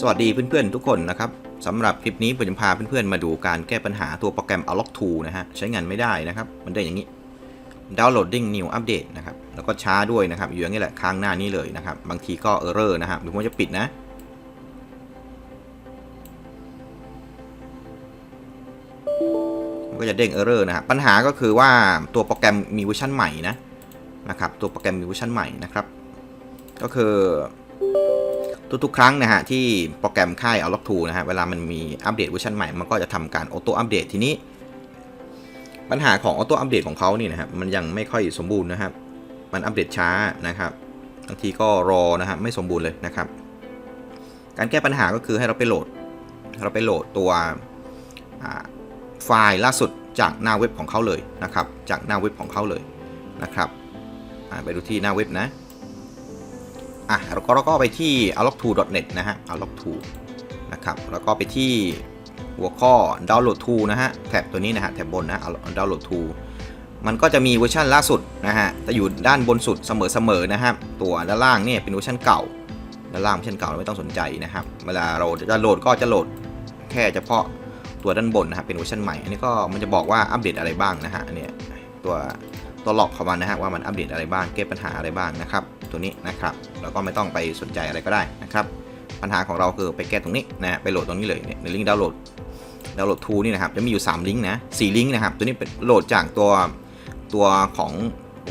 สวัสดีเพื่อนๆทุกคนนะครับสำหรับคลิปนี้ผมจะพาเพื่อนๆมาดูการแก้ปัญหาตัวโปรแกรม Unlock 2นะฮะใช้งานไม่ได้นะครับ มันได้อย่างนี้ Downloading New Update นะครับแล้วก็ช้าด้วยนะครับอยู่อย่างนี้แหละค้างหน้านี้เลยนะครับ บางทีก็ Error นะครับเดี๋ยวผมจะปิดนะมันก็จะเด้ง Error นะครับปัญหาก็คือว่าตัวโปรแกรมมีเวอร์ชันใหม่นะนะครับตัวโปรแกรมมีเวอร์ชันใหม่นะครับ ก็คือ ทุกๆ ครั้งนะฮะที่โปรแกรมค่าย Unlock 2นะฮะเวลามันมีอัปเดตเวอร์ชันใหม่ มันก็จะทำการออโต้อัปเดตทีนี้ ปัญหาของออโต้อัปเดตของเขานี่นะครับมันยังไม่ค่อยสมบูรณ์นะครับ มันอัปเดตช้านะครับบางทีก็รอนะฮะไม่สมบูรณ์เลยนะครับ การแก้ปัญหาก็คือให้เราไปโหลด เราไปโหลดตัวไฟล์ล่าสุดจากหน้าเว็บของเขาเลยนะครับ จากหน้าเว็บของเขาเลยนะครับไปดูที่หน้าเว็บนะ อะแล้วก็เราก็ไปที่ unlock2.net นะฮะ unlock2 นะครับ แล้วก็ไปที่หัวข้อ download to นะฮะ แท็บตัวนี้นะฮะ แท็บบนนะ download to มันก็จะมีเวอร์ชันล่าสุดนะฮะ จะอยู่ด้านบนสุดเสมอๆนะครับ ตัวด้านล่างเนี่ยเป็นเวอร์ชันเก่า ด้านล่างเวอร์ชันเก่าเราไม่ต้องสนใจนะครับ เวลาเราจะโหลดก็จะโหลดแค่เฉพาะตัวด้านบนนะครับ เป็นเวอร์ชันใหม่ อันนี้ก็มันจะบอกว่าอัปเดตอะไรบ้างนะฮะ อันเนี้ยตัวตัวหลอกของมันนะฮะว่ามันอัปเดตอะไรบ้าง แก้ปัญหาอะไรบ้างนะครับ ตัวนี้นะครับแล้วก็ไม่ต้องไปสนใจอะไรก็ได้นะครับ ปัญหาของเราคือไปแก้ตรงนี้นะไปโหลดตรงนี้เลยในลิงก์ดาวน์โหลดดาวน์โหลดทูนี่นะครับจะมีอยู่ 3 ลิงก์นะสี่ลิงก์นะครับตัวนี้เป็นโหลดจากตัวตัวของ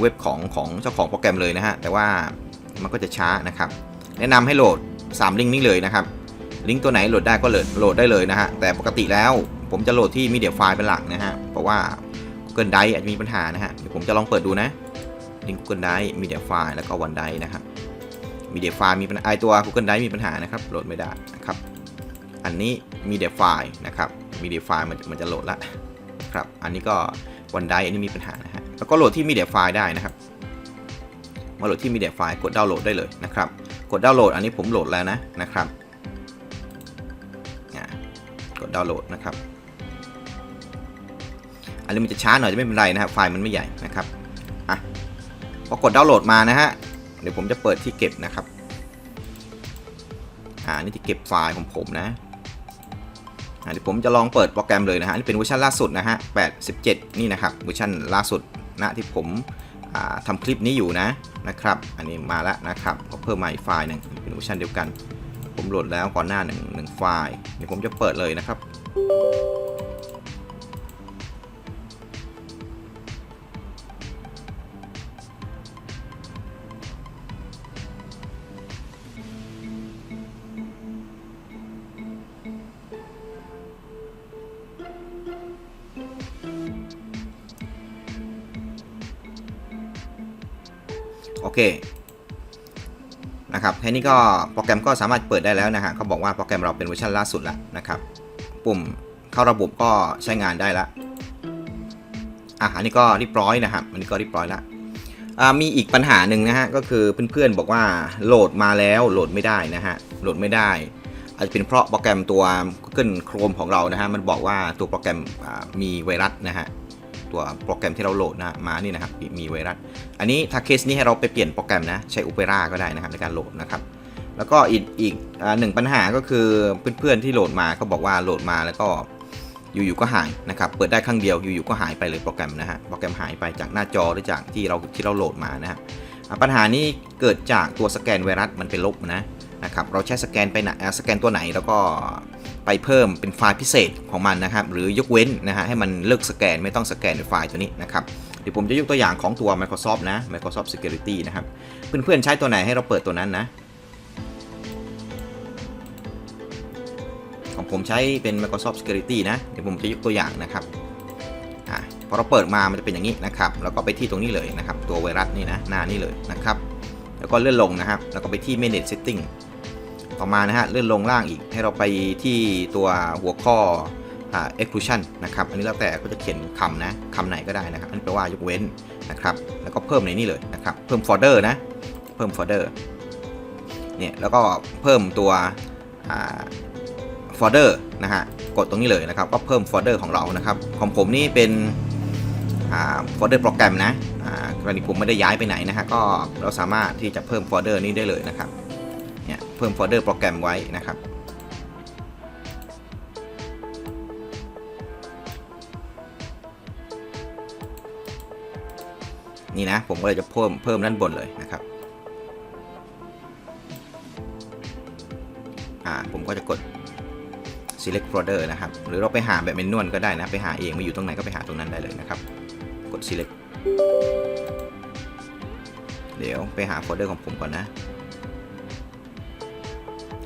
เว็บของของเจ้าของโปรแกรมเลยนะฮะแต่ว่ามันก็จะช้านะครับ แนะนำให้โหลด 3 ลิงก์นี้เลยนะครับลิงก์ตัวไหนโหลดได้ก็โหลดโหลดได้เลยนะฮะแต่ปกติแล้วผมจะโหลดที่มีเดียไฟล์เป็นหลักนะฮะเพราะว่า Google Drive อาจจะมีปัญหานะฮะเดี๋ยวผมจะลองเปิดดูนะ ลิงก์ Google Drive Media File แล้วก็ OneDrive นะครับ Media File มีปัญหาไอตัว Google Drive มีปัญหานะครับโหลดไม่ได้นะครับ อันนี้ Media File นะครับ Media File มันมันจะโหลดละครับอันนี้ก็ OneDrive อันนี้มีปัญหานะฮะแล้วก็โหลดที่ Media File ได้นะครับมาโหลดที่ Media File กดดาวน์โหลดได้เลยนะครับ กดดาวน์โหลดอันนี้ผมโหลดแล้วนะนะครับกดดาวน์โหลดนะครับ อันนี้มันจะช้าหน่อยจะไม่เป็นไรนะครับ ไฟล์มันไม่ใหญ่นะครับ พอกดดาวน์โหลดมานะฮะ เดี๋ยวผมจะเปิดที่เก็บนะครับ อ่า นี่ที่เก็บไฟล์ของผมนะ อ่าเดี๋ยวผมจะลองเปิดโปรแกรมเลยนะฮะ นี่เป็นเวอร์ชันล่าสุดนะฮะ87นี่นะครับ เวอร์ชันล่าสุดนะที่ผมอ่าทำคลิปนี้อยู่นะนะครับ อันนี้มาแล้วนะครับก็เพิ่มมาอีกไฟล์หนึ่งเป็นเวอร์ชันเดียวกัน ผมโหลดแล้วก่อนหน้าหนึ่งหนึ่งไฟล์เดี๋ยวผมจะเปิดเลยนะครับ โอเคนะครับแค่นี้ก็โปรแกรมก็สามารถเปิดได้แล้วนะฮะเขาบอกว่าโปรแกรมเราเป็นเวอร์ชันล่าสุดแล้วนะครับ ปุ่มเข้าระบบก็ใช้งานได้แล้วอะอันนี้ก็เรียบร้อยนะครับอันนี้ก็เรียบร้อยล้วอ่ามีอีกปัญหาหนึ่งนะฮะก็คือเพื่อนๆบอกว่าโหลดมาแล้วโหลดไม่ได้นะฮะโหลดไม่ได้ อาจจะเป็นเพราะโปรแกรมตัว Google Chrome ของเรานะฮะมันบอกว่าตัวโปรแกรมมีไวรัสนะฮะ ตัวโปรแกรมที่เราโหลดนะมานี่นะครับมีไวรัส อันนี้ถ้าเคสนี้ให้เราไปเปลี่ยนโปรแกรมนะใช้ Opera ก็ได้นะครับในการโหลดนะครับแล้วก็อีกอีกหนึ่งปัญหาก็คือเพื่อนๆที่โหลดมาก็บอกว่าโหลดมาแล้วก็อยู่ๆก็หายนะครับเปิดได้ครั้งเดียวอยู่ๆก็หายไปเลยโปรแกรมนะฮะโปรแกรมหายไปจากหน้าจอหรือจากที่เราที่เราโหลดมานะฮะอ่าปัญหานี้เกิดจากตัวสแกนไวรัสมันเป็นลบนะนะครับเราใช้สแกนไปไหนสแกนตัวไหนแล้วก็ ไปเพิ่มเป็นไฟล์พิเศษของมันนะครับ หรือยกเว้นนะฮะให้มันเลิกสแกนไม่ต้องสแกนในไฟล์ตัวนี้นะครับเดี๋ยวผมจะยกตัวอย่างของตัว Microsoft นะ Microsoft Security นะครับ เพื่อนๆใช้ตัวไหนให้เราเปิดตัวนั้นนะ ของผมใช้เป็น Microsoft Security นะ เดี๋ยวผมจะยกตัวอย่างนะครับอ่าพอเราเปิดมามันจะเป็นอย่างนี้นะครับ แล้วก็ไปที่ตรงนี้เลยนะครับ ตัวไวรัสนี่นะหน้านี้เลยนะครับ แล้วก็เลื่อนลงนะครับ แล้วก็ไปที่ Manage Setting ต่อมานะฮะเลื่อนลงล่างอีกให้เราไปที่ตัวหัวข้ออ่า exclusion นะครับ อันนี้แล้วแต่ก็จะเขียนคำนะคำไหนก็ได้นะครับ อันแปลว่ายกเว้นนะครับ แล้วก็เพิ่มในนี้เลยนะครับ เพิ่ม folder นะ เพิ่ม folder เนี่ยแล้วก็เพิ่มตัวอ่า folder นะฮะ กดตรงนี้เลยนะครับ ก็เพิ่ม folder ของเรานะครับ ของผมนี่เป็นอ่า folder โปรแกรมนะอ่ากรณีผมไม่ได้ย้ายไปไหนนะฮะ ก็เราสามารถที่จะเพิ่ม folder นี้ได้เลยนะครับ เพิ่มโฟลเดอร์โปรแกรมไว้นะครับนี่นะผมก็เลยจะเพิ่มเพิ่มด้านบนเลยนะครับ อ่าผมก็จะกด select folder นะครับ หรือเราไปหาแบบเมนนวลก็ได้นะ ไปหาเองไม่อยู่ตรงไหนก็ไปหาตรงนั้นได้เลยนะครับ กด select เดี๋ยวไปหาโฟลเดอร์ของผมก่อนนะ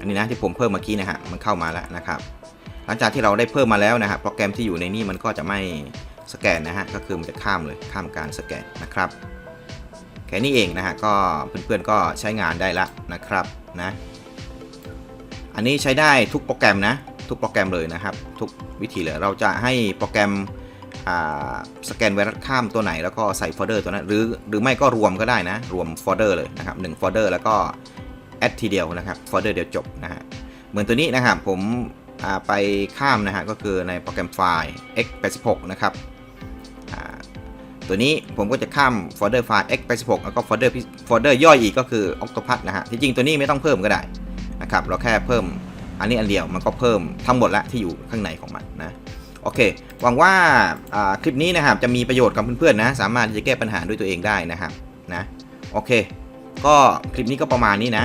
อันนี้นะที่ผมเพิ่มเมื่อกี้นะฮะมันเข้ามาแล้วนะครับ หลังจากที่เราได้เพิ่มมาแล้วนะฮะโปรแกรมที่อยู่ในนี้มันก็จะไม่สแกนนะฮะก็คือมันจะข้ามเลยข้ามการสแกนนะครับแค่นี้เองนะฮะก็เพื่อนๆก็ใช้งานได้ละนะครับนะอันนี้ใช้ได้ทุกโปรแกรมนะทุกโปรแกรมเลยนะครับ ทุกวิธีเลยเราจะให้โปรแกรมสแกนไวรัสข้ามตัวไหนแล้วก็ใส่โฟลเดอร์ตัวนั้นหรือหรือไม่ก็รวมก็ได้นะ รวมโฟลเดอร์เลยนะครับหนึ่งโฟลเดอร์แล้วก็ แอดทีเดียวนะครับโฟลเดอร์เดียวจบนะฮะเหมือนตัวนี้นะครับผมไปข้ามนะฮะก็คือในโปรแกรมไฟล์ x86 นะครับตัวนี้ผมก็จะข้ามโฟลเดอร์ไฟล์ x86 แล้วก็โฟลเดอร์โฟลเดอร์ย่อยอีกก็คือ octopus นะฮะที่จริงตัวนี้ไม่ต้องเพิ่มก็ได้นะครับเราแค่เพิ่มอันนี้อันเดียวมันก็เพิ่มทั้งหมดละที่อยู่ข้างในของมันนะโอเค หวังว่าคลิปนี้นะครับจะมีประโยชน์กับเพื่อนๆนะ สามารถที่จะแก้ปัญหาด้วยตัวเองได้นะครับนะ โอเค ก็คลิปนี้ก็ประมาณนี้นะ